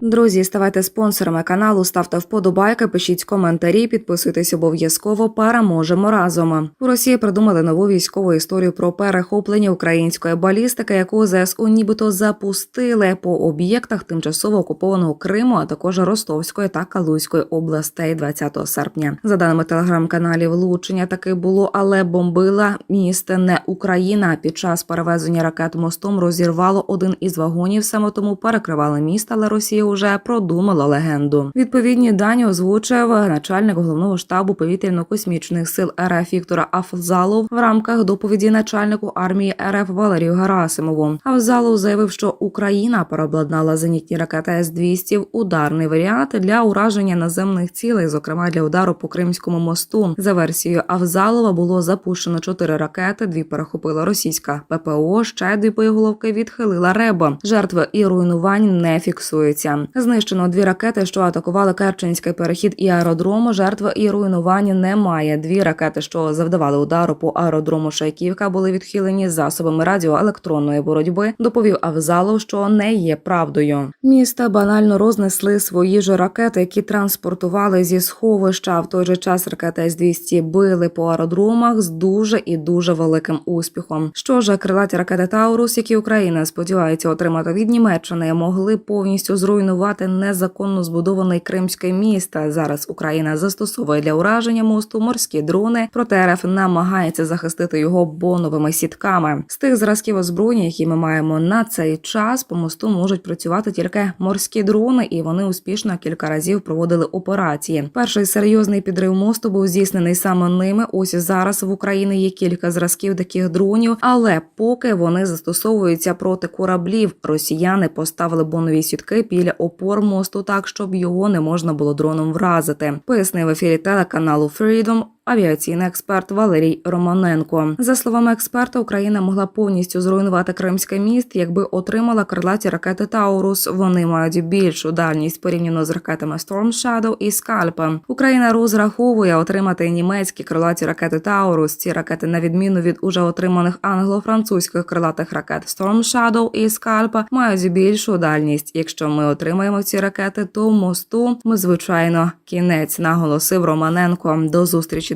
Друзі, ставайте спонсорами каналу, ставте вподобайки, пишіть коментарі, підписуйтесь обов'язково. Переможемо разом. У Росії придумали нову військову історію про перехоплення української балістики, яку ЗСУ нібито запустили по об'єктах тимчасово окупованого Криму, а також Ростовської та Калузької областей 20 серпня. За даними телеграм-каналів, влучення таки було, але бомбила місто не Україна. Під час перевезення ракет мостом розірвало один із вагонів. Саме тому перекривали місто, але Росія вже продумала легенду. Відповідні дані озвучив начальник головного штабу повітряно-космічних сил РФ Віктора Афзалов в рамках доповіді начальнику армії РФ Валерію Герасимову. Афзалов заявив, що Україна переобладнала зенітні ракети С-200 в ударний варіант для ураження наземних цілей, зокрема для удару по Кримському мосту. За версією Авзалова було запущено чотири ракети. Дві перехопила російська ППО. Ще дві боєголовки відхилила Реба. Жертви і руйнувань не фіксуються. Знищено дві ракети, що атакували Керченський перехід і аеродрому. Жертв і руйнувань немає. Дві ракети, що завдавали удару по аеродрому Шайківка, були відхилені засобами радіоелектронної боротьби. Доповів Авзалов, що не є правдою. Міста банально рознесли свої ж ракети, які транспортували зі сховища. В той же час ракети С-200 били по аеродромах з дуже і дуже великим успіхом. Що ж, крилаті ракети Таурус, які Україна сподівається отримати від Німеччини, могли повністю зруйнувати незаконно збудований кримський міст. Зараз Україна застосовує для ураження мосту морські дрони, проте РФ намагається захистити його боновими сітками. З тих зразків озброєння, які ми маємо на цей час, по мосту можуть працювати тільки морські дрони, і вони успішно кілька разів проводили операції. Перший серйозний підрив мосту був здійснений саме ними. Ось зараз в Україні є кілька зразків таких дронів, але поки вони застосовуються проти кораблів, росіяни поставили бонові сітки біля опор мосту так, щоб його не можна було дроном вразити. Пояснив ефірі телеканалу Freedom авіаційний експерт Валерій Романенко. За словами експерта, Україна могла повністю зруйнувати Кримський міст, якби отримала крилаті ракети Таурус. Вони мають більшу дальність порівняно з ракетами Storm Shadow і Scalp. Україна розраховує отримати німецькі крилаті ракети Таурус. Ці ракети, на відміну від уже отриманих англо-французьких крилатих ракет Storm Shadow і Scalp, мають більшу дальність. Якщо ми отримаємо ці ракети, то мосту ми звичайно кінець, наголосив Романенко. До зустрічі,